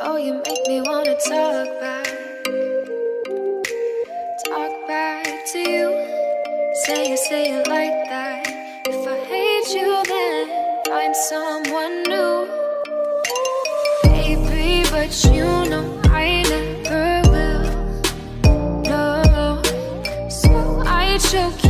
Oh, you make me wanna talk back. Talk back to you. Say you say it like that. Find someone new. Baby, but you know I never will. No. So I choke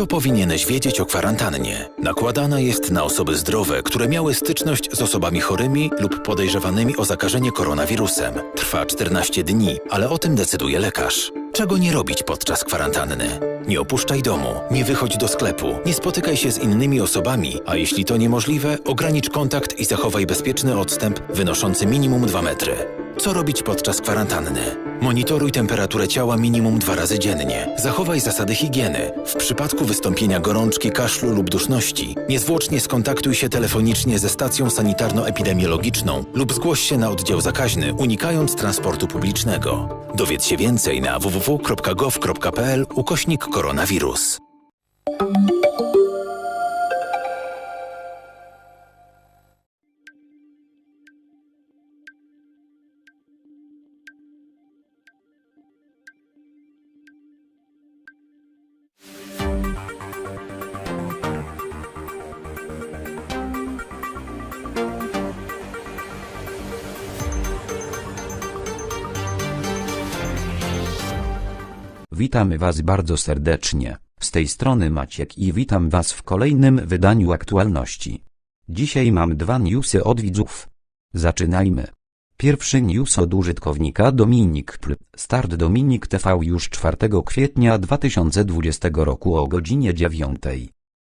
Co powinieneś wiedzieć o kwarantannie? Nakładana jest na osoby zdrowe, które miały styczność z osobami chorymi lub podejrzewanymi o zakażenie koronawirusem. Trwa 14 dni, ale o tym decyduje lekarz. Czego nie robić podczas kwarantanny? Nie opuszczaj domu, nie wychodź do sklepu, nie spotykaj się z innymi osobami, a jeśli to niemożliwe, ogranicz kontakt i zachowaj bezpieczny odstęp wynoszący minimum 2 metry. Co robić podczas kwarantanny? Monitoruj temperaturę ciała minimum dwa razy dziennie. Zachowaj zasady higieny. W przypadku wystąpienia gorączki, kaszlu lub duszności, niezwłocznie skontaktuj się telefonicznie ze stacją sanitarno-epidemiologiczną lub zgłoś się na oddział zakaźny, unikając transportu publicznego. Dowiedz się więcej na www.gov.pl ukośnik koronawirus. Witamy Was bardzo serdecznie. Z tej strony Maciek i witam Was w kolejnym wydaniu aktualności. Dzisiaj mam dwa newsy od widzów. Zaczynajmy. Pierwszy news od użytkownika Dominik Pl. Start Dominik TV już 4 kwietnia 2020 roku o godzinie 9.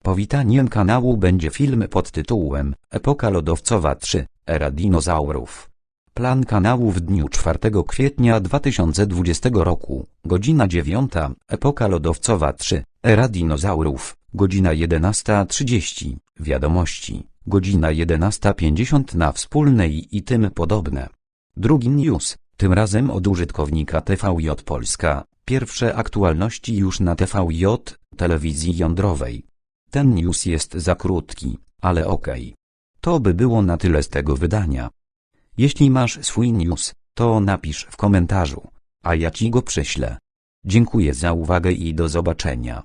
Powitaniem kanału będzie film pod tytułem Epoka lodowcowa 3. Era dinozaurów. Plan kanału w dniu 4 kwietnia 2020 roku, godzina 9, epoka lodowcowa 3, era dinozaurów, godzina 11.30, wiadomości, godzina 11.50 na wspólnej i tym podobne. Drugi news, tym razem od użytkownika TVJ Polska, pierwsze aktualności już na TVJ, telewizji jądrowej. Ten news jest za krótki, ale okej. To by było na tyle z tego wydania. Jeśli masz swój news, to napisz w komentarzu, a ja ci go prześlę. Dziękuję za uwagę i do zobaczenia.